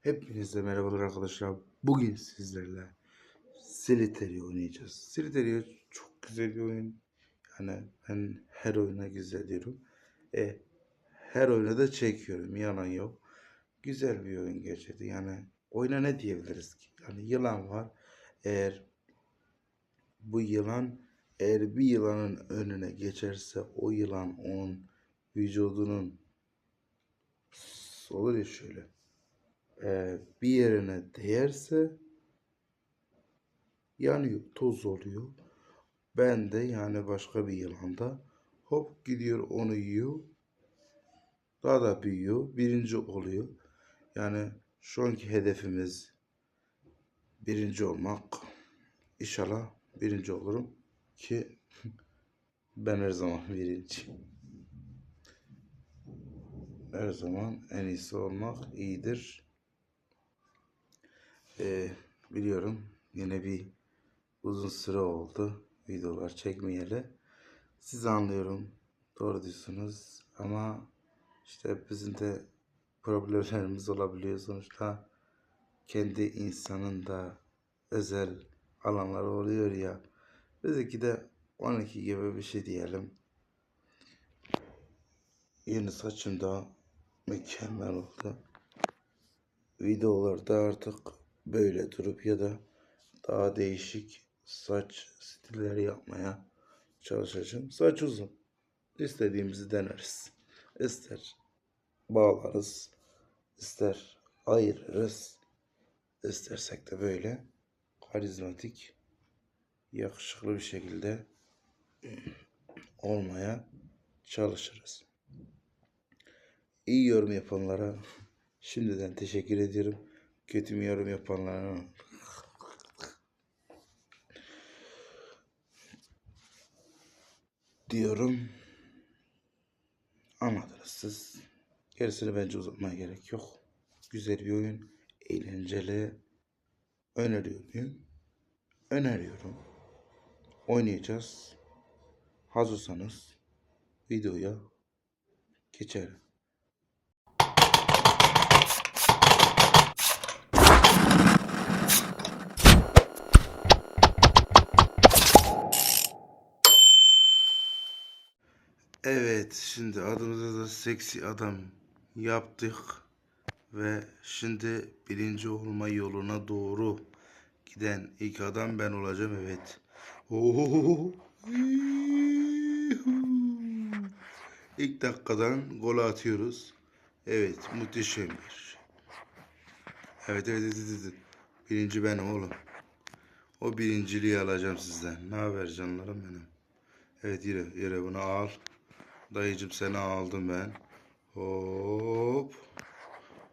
Hepinize merhabalar arkadaşlar. Bugün sizlerle Siliterio oynayacağız. Siliterio çok güzel bir oyun. Yani ben her oyuna güzel diyorum. E, her oyuna da çekiyorum. Yalan yok. Güzel bir oyun gerçekten. Yani oyuna ne diyebiliriz ki? Yani yılan var. Eğer bu yılan eğer bir yılanın önüne geçerse o yılan onun vücudunun olur ya şöyle e, bir yerine değerse yanıyor, toz oluyor. Ben de yani başka bir yılanda hop gidiyor onu yiyor. Daha da büyüyor. Birinci oluyor. Yani şu anki hedefimiz birinci olmak. İnşallah birinci olurum ki ben her zaman birinci. Her zaman en iyisi olmak iyidir. Ee, biliyorum yine bir uzun süre oldu videolar çekmeyeli. Siz anlıyorum. Doğru diyorsunuz ama işte bizim de problemlerimiz olabiliyor. Sonuçta kendi insanın da özel alanları oluyor ya. Bizimki de 12 gibi bir şey diyelim. Yeni saçım da mükemmel oldu. Videolarda artık böyle durup ya da daha değişik saç stilleri yapmaya çalışacağım. Saç uzun. İstediğimizi deneriz. İster bağlarız, ister ayırırız, istersek de böyle karizmatik, yakışıklı bir şekilde olmaya çalışırız. İyi yorum yapanlara şimdiden teşekkür ediyorum. Kötü bir yorum yapanlara diyorum. Anladınız siz. Gerisini bence uzatmaya gerek yok. Güzel bir oyun. Eğlenceli. Öneriyor muyum? Öneriyorum. Oynayacağız. Hazırsanız videoya geçelim. Evet, şimdi adımıza da seksi adam yaptık ve şimdi birinci olma yoluna doğru giden ilk adam ben olacağım evet. Oo. İlk dakikadan gol atıyoruz. Evet, muhteşem bir. şey. Evet, evet, evet, evet. Birinci benim oğlum. O birinciliği alacağım sizden. Ne haber canlarım benim? Evet yere, yere bunu al. Dayıcım seni aldım ben. Hop.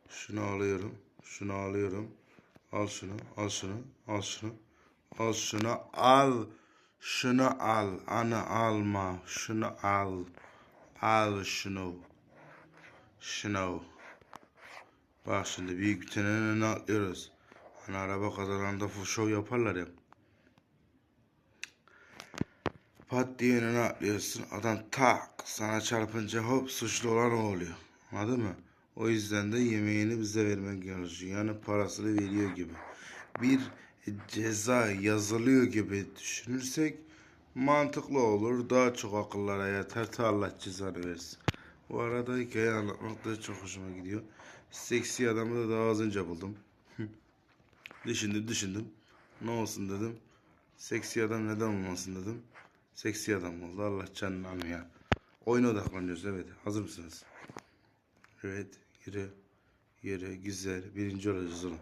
Şunu alıyorum. Şunu alıyorum. Al şunu. Al şunu. Al şunu. Al şunu. Al. Şunu al. Anı alma. Şunu al. Al şunu. Şunu. Bak şimdi büyük önüne atlıyoruz. Hani araba kazananda full show yaparlar ya. Pat diye önüne atlıyorsun. Adam tak sana çarpınca hop suçlu olan o oluyor. Anladın mı? O yüzden de yemeğini bize vermek gerekiyor. Yani parasını veriyor gibi. Bir ceza yazılıyor gibi düşünürsek mantıklı olur. Daha çok akıllara yatar. Ta Allah cezanı versin. Bu arada hikaye anlatmak da çok hoşuma gidiyor. Seksi adamı da daha az önce buldum. düşündüm düşündüm. Ne olsun dedim. Seksi adam neden olmasın dedim. Seksi adam oldu. Allah canını almıyor. Oyuna odaklanıyoruz. Evet. Hazır mısınız? Evet. Yürü. Yürü. Güzel. Birinci olacağız oğlum.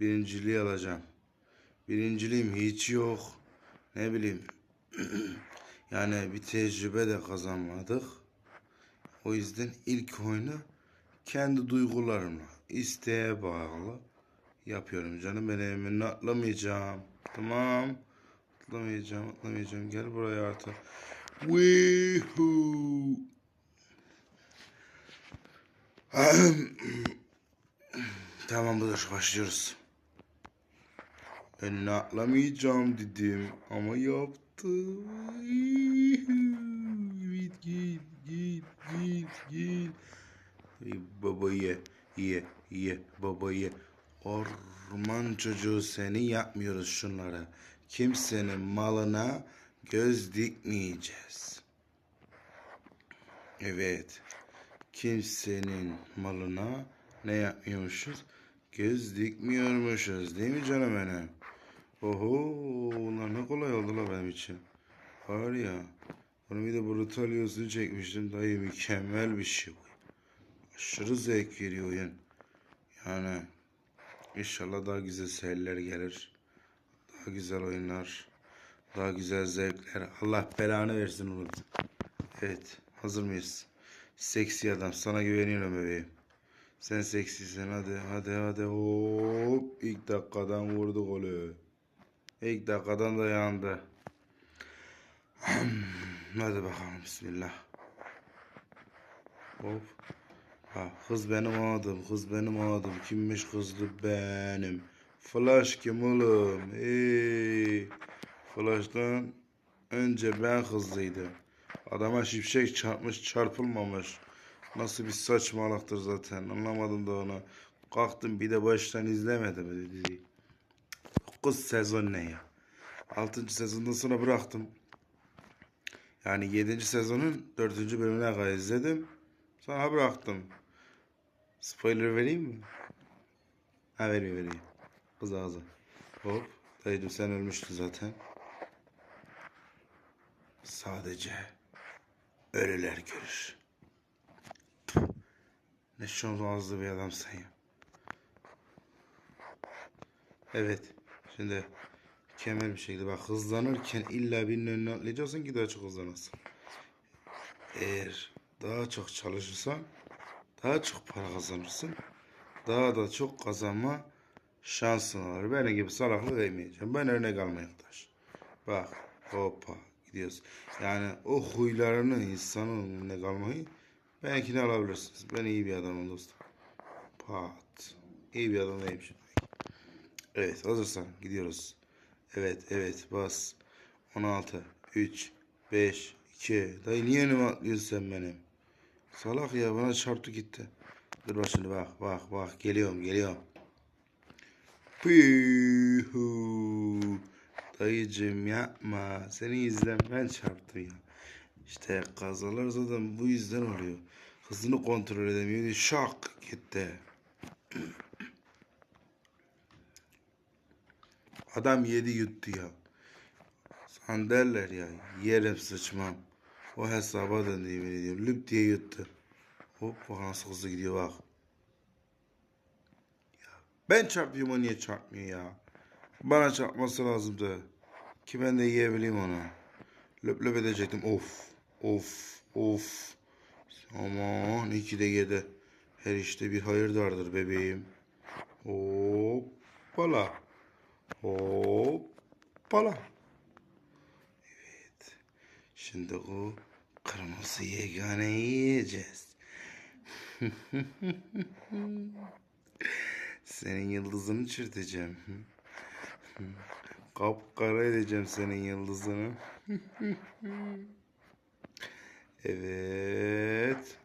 Birinciliği alacağım. Birinciliğim hiç yok. Ne bileyim. yani bir tecrübe de kazanmadık. O yüzden ilk oyunu kendi duygularımla, isteğe bağlı yapıyorum canım. Ben elimini atlamayacağım. Tamam. Atlamayacağım, atlamayacağım. Gel buraya artık. Woohoo. Tamamdır, başlıyoruz. Önüne atlamayacağım dedim ama yaptım. Git, git, git, git, git. Baba ye, ye, Ye baba ye. Orman çocuğu seni yapmıyoruz şunlara. Kimsenin malına göz dikmeyeceğiz. Evet. Kimsenin malına ne yapmıyormuşuz? Göz dikmiyormuşuz. Değil mi canım benim? Oho, ulan ne kolay oldu la benim için. Var ya. Bunu bir de brutal yazını çekmiştim. Dayı mükemmel bir şey bu. Aşırı zevk veriyor oyun. Yani inşallah daha güzel seriler gelir. Daha güzel oyunlar. Daha güzel zevkler. Allah belanı versin oğlum. Evet. Hazır mıyız? Seksi adam. Sana güveniyorum bebeğim. Sen seksisin. Hadi hadi hadi. Hop. İlk dakikadan vurdu golü. İlk dakikadan da yandı. Hadi bakalım. Bismillah. Hop. Ha, kız benim adım, kız benim adım. Kimmiş kızdı benim. Flash kim oğlum? Hey. Flash'tan önce ben kızlıydım. Adama şipşek çarpmış, çarpılmamış. Nasıl bir saçmalıktır zaten. Anlamadım da onu. Kalktım bir de baştan izlemedim diziyi. 9 sezon ne ya? 6. sezondan sonra bıraktım. Yani 7. sezonun 4. bölümüne kadar izledim. Sonra bıraktım. Spoiler vereyim mi? Ha vereyim vereyim. Kız ağzı. Hop. Dayıcım sen ölmüştün zaten. Sadece ölüler görür. Ne şom ağızlı bir adamsın ya. Evet. Şimdi mükemmel bir şekilde bak hızlanırken illa birinin önüne atlayacaksın ki daha çok hızlanasın. Eğer daha çok çalışırsan daha çok para kazanırsın. Daha da çok kazanma şansın olur. Benim gibi salaklık vermeyeceğim. Ben örnek almaya arkadaş. Bak hoppa gidiyoruz. Yani o huylarını insanın önüne kalmayı belki de alabilirsiniz. Ben iyi bir adamım dostum. Pat. İyi bir adam değilmişim. Evet hazırsan gidiyoruz. Evet evet bas. 16, 3, 5, 2. Dayı niye önüme atlıyorsun sen benim? Salak ya bana çarptı gitti. Dur bak şimdi bak bak bak geliyorum geliyorum. Pühü. Dayıcım yapma. Seni yüzden ben çarptım ya. İşte kazalar zaten bu yüzden oluyor. Hızını kontrol edemiyor. Şak gitti. Adam yedi yuttu ya. Sen derler ya yerim sıçmam. O hesaba döndü yemin ediyorum. Lüp diye yuttu. Hop bak nasıl gidiyor bak. Ben çarpıyorum o niye çarpmıyor ya. Bana çarpması lazımdı. Ki ben de yiyebileyim onu. Löp löp edecektim. Of. Of. Of. Aman iki de yedi. Her işte bir hayır vardır bebeğim. Hoppala. Hoppala. Evet. Şimdi o kırmızı yeganeyi yiyeceğiz. Senin yıldızını çürüteceğim. Kapkara edeceğim senin yıldızını. Evet.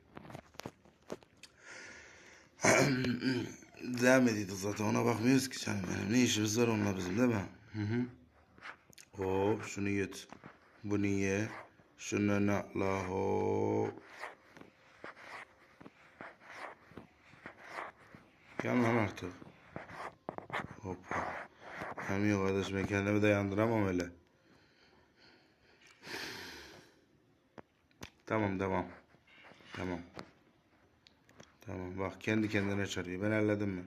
Devam ediyordu zaten ona bakmıyoruz ki canım benim. Ne işimiz var onunla bizim değil mi? Hı hı. Hop şunu yut. Bunu ye. Şunu önüne atla hop. Yan lan artık. Hoppa. Yanmıyor kardeş ben kendimi de yandıramam öyle. Tamam devam. Tamam. Tamam bak kendi kendine çarıyor. Ben elledim mi?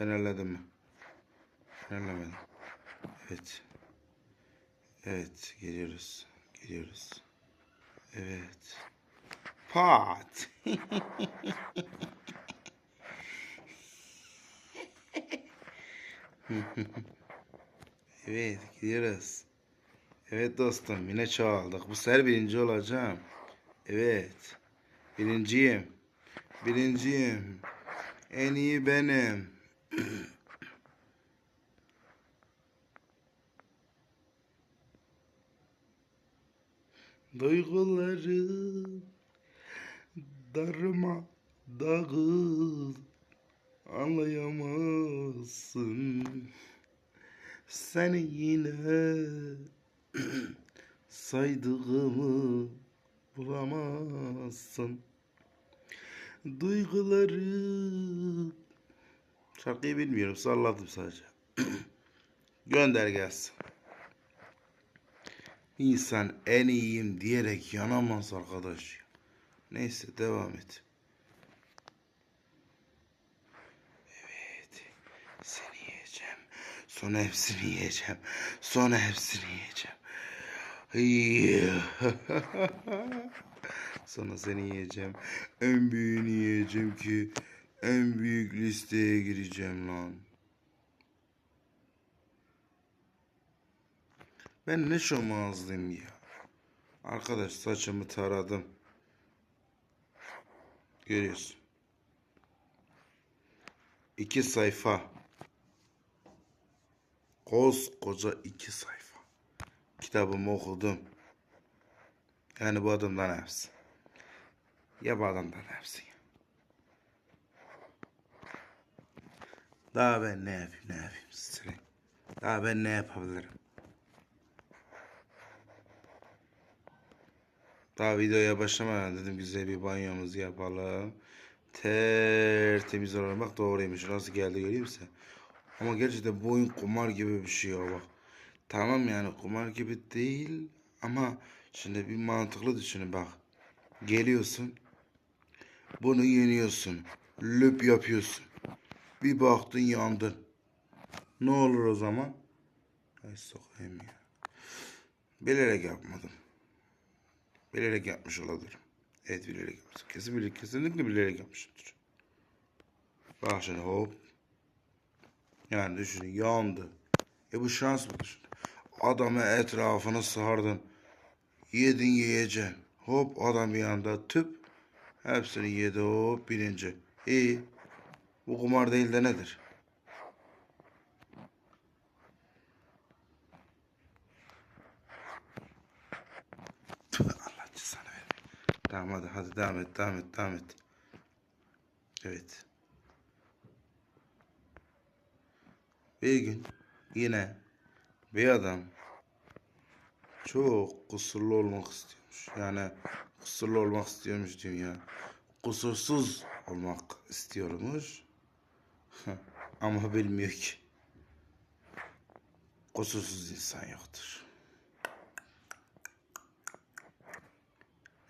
Ben elledim mi? Ben ellemedim. Evet. Evet geliyoruz. Geliyoruz. Evet. Pat. evet gidiyoruz. Evet dostum yine çoğaldık. Bu sefer birinci olacağım. Evet. Birinciyim. Birinciyim. En iyi benim. Duygularım darıma dağıl. anlayamazsın. Seni yine saydığımı bulamazsın. Duyguları Şarkıyı bilmiyorum salladım sadece. Gönder gelsin. İnsan en iyiyim diyerek yanamaz arkadaş. Neyse devam et. Evet. Seni yiyeceğim. Sonra hepsini yiyeceğim. Sonra hepsini yiyeceğim. Sonra seni yiyeceğim. En büyüğünü yiyeceğim ki en büyük listeye gireceğim lan. Ben ne şomazlıyım ya. Arkadaş saçımı taradım. Görüyorsun. İki sayfa. Koskoca iki sayfa. Kitabımı okudum. Yani bu adamdan hepsi. Ya bu adamdan hepsi. Daha ben ne yapayım ne yapayım size? Daha ben ne yapabilirim? Daha videoya başlamadan dedim güzel bir banyomuzu yapalım. Tertemiz olalım. Bak doğruymuş. Nasıl geldi göreyim sen. Ama gerçekten bu oyun kumar gibi bir şey ya bak. Tamam yani kumar gibi değil ama şimdi bir mantıklı düşünün bak. Geliyorsun. Bunu yeniyorsun. Lüp yapıyorsun. Bir baktın yandın. Ne olur o zaman? Ay sokayım ya. Bilerek yapmadım. Bilerek yapmış olabilirim. Evet bilerek yapmışım. Kesin bilerek, kesinlikle bilerek yapmışımdır. Bak şimdi hop. Yani düşünün yandı. E bu şans mı şimdi? Adamı etrafını sardın. Yedin yiyeceksin. Hop adam bir anda tüp. Hepsini yedi hop birinci. İyi. Bu kumar değil de nedir? Allah cezanı vermeyin. Tamam hadi hadi devam et devam et devam et. Evet. Bir gün yine bir adam çok kusurlu olmak istiyormuş. Yani kusurlu olmak istiyormuş dünya. Kusursuz olmak istiyormuş. Ama bilmiyor ki. Kusursuz insan yoktur.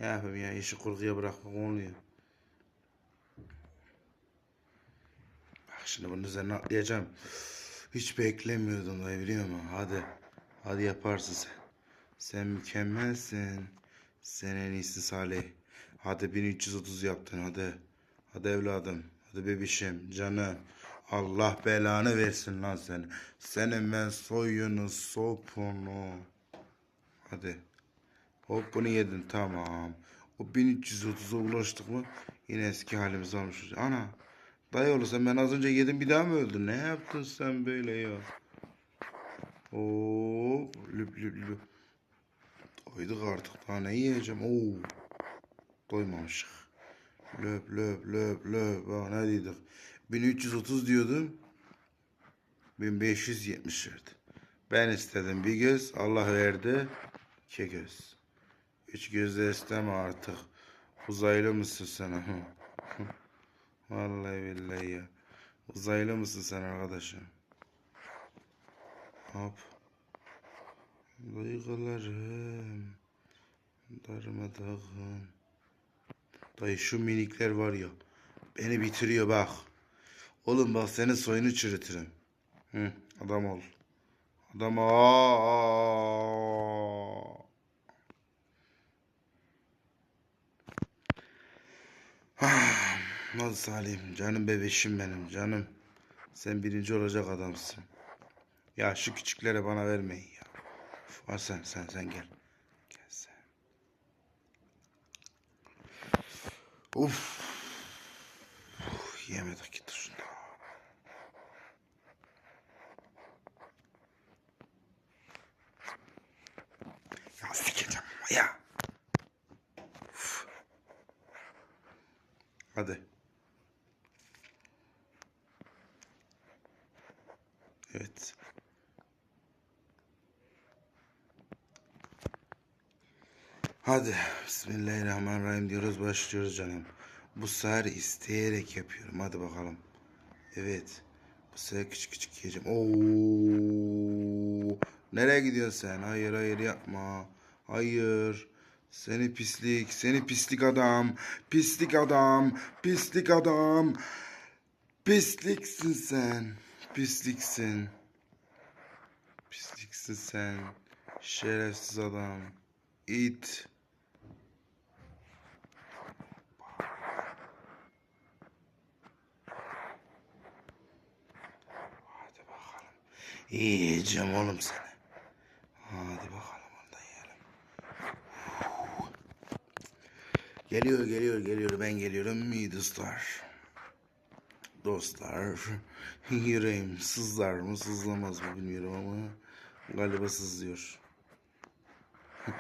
Ne yapayım ya işi kurguya bırakmak olmuyor. Bak şimdi bunun üzerine atlayacağım. Hiç beklemiyordum da biliyor musun? Hadi. Hadi yaparsın sen. Sen mükemmelsin. Sen en iyisin Salih. Hadi 1330 yaptın hadi. Hadi evladım. Hadi bebişim. Canım. Allah belanı versin lan seni. Senin ben soyunu sopunu. Hadi. Hop bunu yedin tamam. O 1330'a ulaştık mı yine eski halimiz olmuş. Ana. Dayı oğlu sen ben az önce yedim bir daha mı öldün? Ne yaptın sen böyle ya? Hop lüp lüp lüp. Doyduk artık daha ne yiyeceğim? Oo. Doymamışık. Löp löp löp löp. Bak ne dedik? 1330 diyordum. 1570 verdi. Ben istedim bir göz. Allah verdi. iki göz. Üç gözle isteme artık. Uzaylı mısın sen? Vallahi billahi ya. Uzaylı mısın sen arkadaşım? Hop. Duygularım. Darmadağın. Dayı şu minikler var ya. Beni bitiriyor bak. Oğlum bak senin soyunu çürütürüm. Hı, adam ol. Adam ol. Hadi Salim canım bebeşim benim canım. Sen birinci olacak adamsın. Ya şu küçüklere bana vermeyin ya. Al sen sen sen gel. Gel sen. Uf. Uf, Yemedik git şunu. Ya sikeceğim ama ya. Uf. Hadi. Evet. Hadi Bismillahirrahmanirrahim diyoruz başlıyoruz canım. Bu sefer isteyerek yapıyorum. Hadi bakalım. Evet. Bu sefer küçük küçük yiyeceğim. Oo. Nereye gidiyorsun sen? Hayır hayır yapma. Hayır. Seni pislik, seni pislik adam, pislik adam, pislik adam. Pisliksin sen. Pisliksin. Pisliksin sen. Şerefsiz adam. İt. Yiyeceğim oğlum seni. Hadi bakalım orada yiyelim. Geliyor geliyor geliyor ben geliyorum iyi dostlar. Yüreğim sızlar mı sızlamaz mı bilmiyorum ama galiba sızlıyor.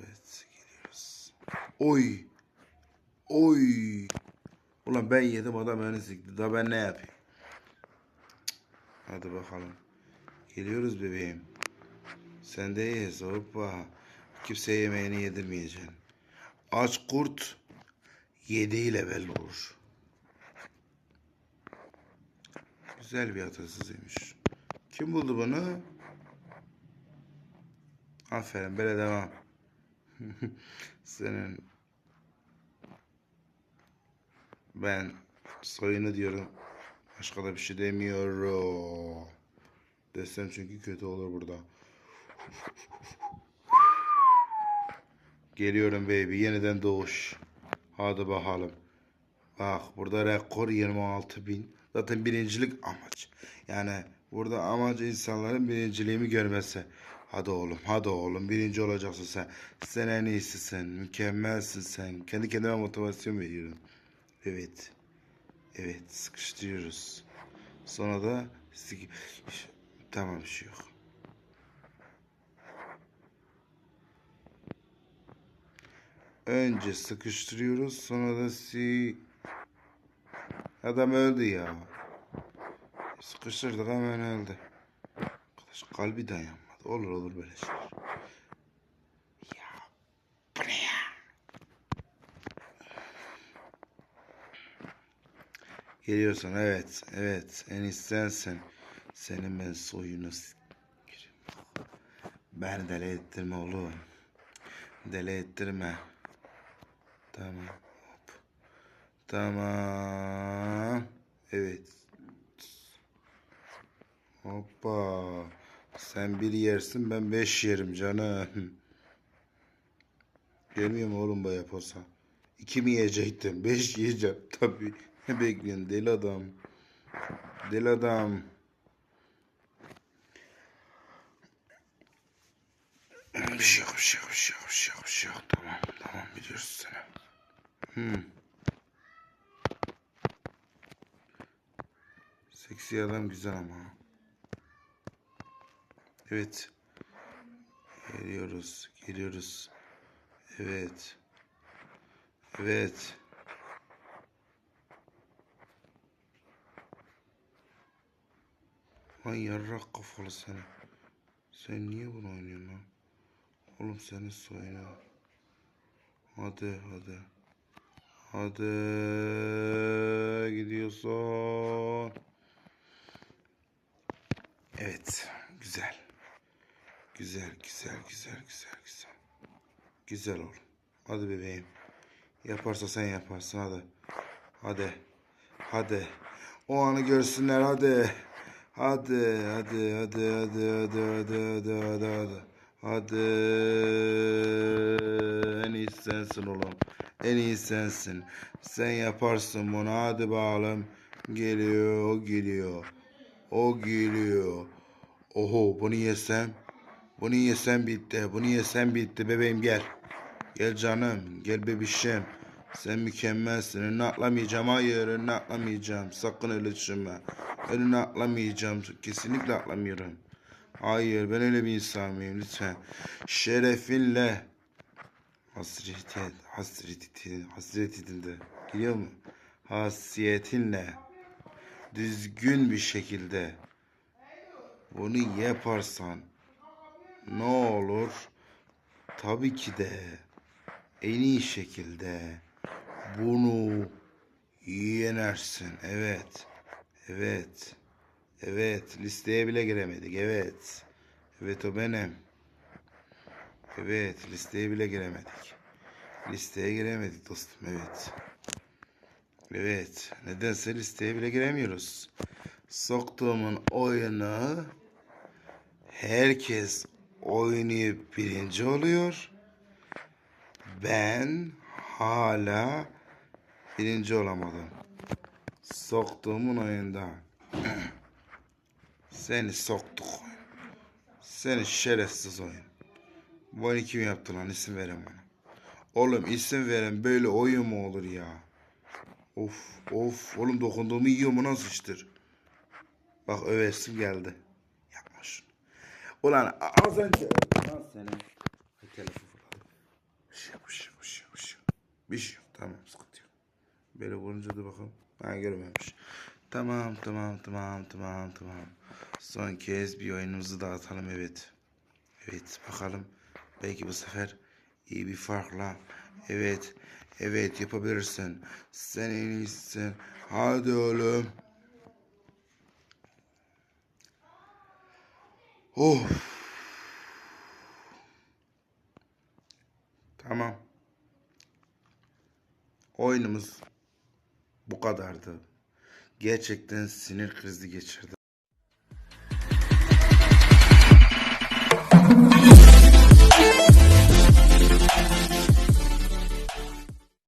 evet geliyoruz. Oy. Oy. Ulan ben yedim adam beni sikti. Daha ben ne yapayım? Hadi bakalım. Geliyoruz bebeğim. Sen de yes hoppa. Kimseye yemeğini yedirmeyeceksin. Aç kurt yediğiyle belli olur. Güzel bir atasözüymüş. Kim buldu bunu? Aferin böyle devam. Senin ben soyunu diyorum. Başka da bir şey demiyorum. Desem çünkü kötü olur burada. Geliyorum baby. Yeniden doğuş. Hadi bakalım. Bak burada rekor 26 bin. Zaten birincilik amaç. Yani burada amaç insanların birinciliğimi görmesi. Hadi oğlum, hadi oğlum. Birinci olacaksın sen. Sen en iyisisin. Mükemmelsin sen. Kendi kendime motivasyon veriyorum. Evet. Evet, sıkıştırıyoruz. Sonra da tamam bir şey yok. Önce sıkıştırıyoruz, sonra da si Adam öldü ya. Sıkıştırdık hemen öldü. Arkadaş kalbi dayanmadı. Olur olur böyle şeyler. Ya bu ne ya? Geliyorsun evet evet en iyisi sensin. Senin ben soyunu. Beni deli ettirme oğlum. Deli ettirme. Tamam. Hop. Tamam. Evet. Hoppa. Sen bir yersin ben beş yerim canım. Gelmiyor mu oğlum bu yaparsa? İki mi yiyecektim? Beş yiyeceğim tabii. Ne bekliyorsun deli adam? Deli adam. Bir şey yok, bir şey yok, bir şey yok, bir şey yok, bir şey yok. Tamam, tamam biliyoruz seni. Hmm. Seksi adam güzel ama. Evet. Geliyoruz, geliyoruz. Evet. Evet. Lan yarrak kafalı seni. Sen niye bunu oynuyorsun lan? Oğlum senin soyunu. Hadi hadi. Hadi gidiyorsun. Evet. Güzel. Güzel güzel güzel güzel güzel. Güzel oğlum. Hadi bebeğim. Yaparsa sen yaparsın hadi. Hadi. Hadi. O anı görsünler hadi. Hadi hadi hadi hadi hadi hadi hadi hadi hadi. Hadi. En iyi sensin oğlum. En iyi sensin. Sen yaparsın bunu hadi bakalım. Geliyor o geliyor. O geliyor. Oho bunu yesem. Bunu yesem bitti. Bunu yesem bitti bebeğim gel. Gel canım. Gel bebişim. Sen mükemmelsin. Önüne atlamayacağım. Hayır önüne atlamayacağım. Sakın öyle düşünme. Önüne atlamayacağım. Kesinlikle atlamıyorum. Hayır ben öyle bir insan mıyım lütfen. Şerefinle. Hasreti, hasreti, hasretinde. Geliyor mu? Hasiyetinle. Düzgün bir şekilde. bunu yaparsan ne olur? Tabii ki de en iyi şekilde bunu yenersin. Evet. Evet. Evet. Listeye bile giremedik. Evet. Evet o benim. Evet. Listeye bile giremedik. Listeye giremedik dostum. Evet. Evet. Nedense listeye bile giremiyoruz. Soktuğumun oyunu herkes oynayıp birinci oluyor. Ben hala birinci olamadım. Soktuğumun oyunda. Seni soktuk. Seni şerefsiz oyun. Bu oyunu kim yaptı lan isim verin bana. Oğlum isim verin böyle oyun mu olur ya? Of of oğlum dokunduğumu yiyor mu nasıl iştir? Bak övesim geldi. Yapma şunu. Ulan az önce lan seni. Şey bir şey yok, bir şey yok, bir şey yok. Bir şey yok, tamam. Böyle vurunca da bakalım. Ha görmemiş. Tamam tamam tamam tamam tamam. Son kez bir oyunumuzu dağıtalım evet. Evet bakalım. Belki bu sefer iyi bir farkla. Evet. Evet yapabilirsin. Sen en iyisin. Hadi oğlum. Of. Tamam. Oyunumuz bu kadardı. Gerçekten sinir krizi geçirdim.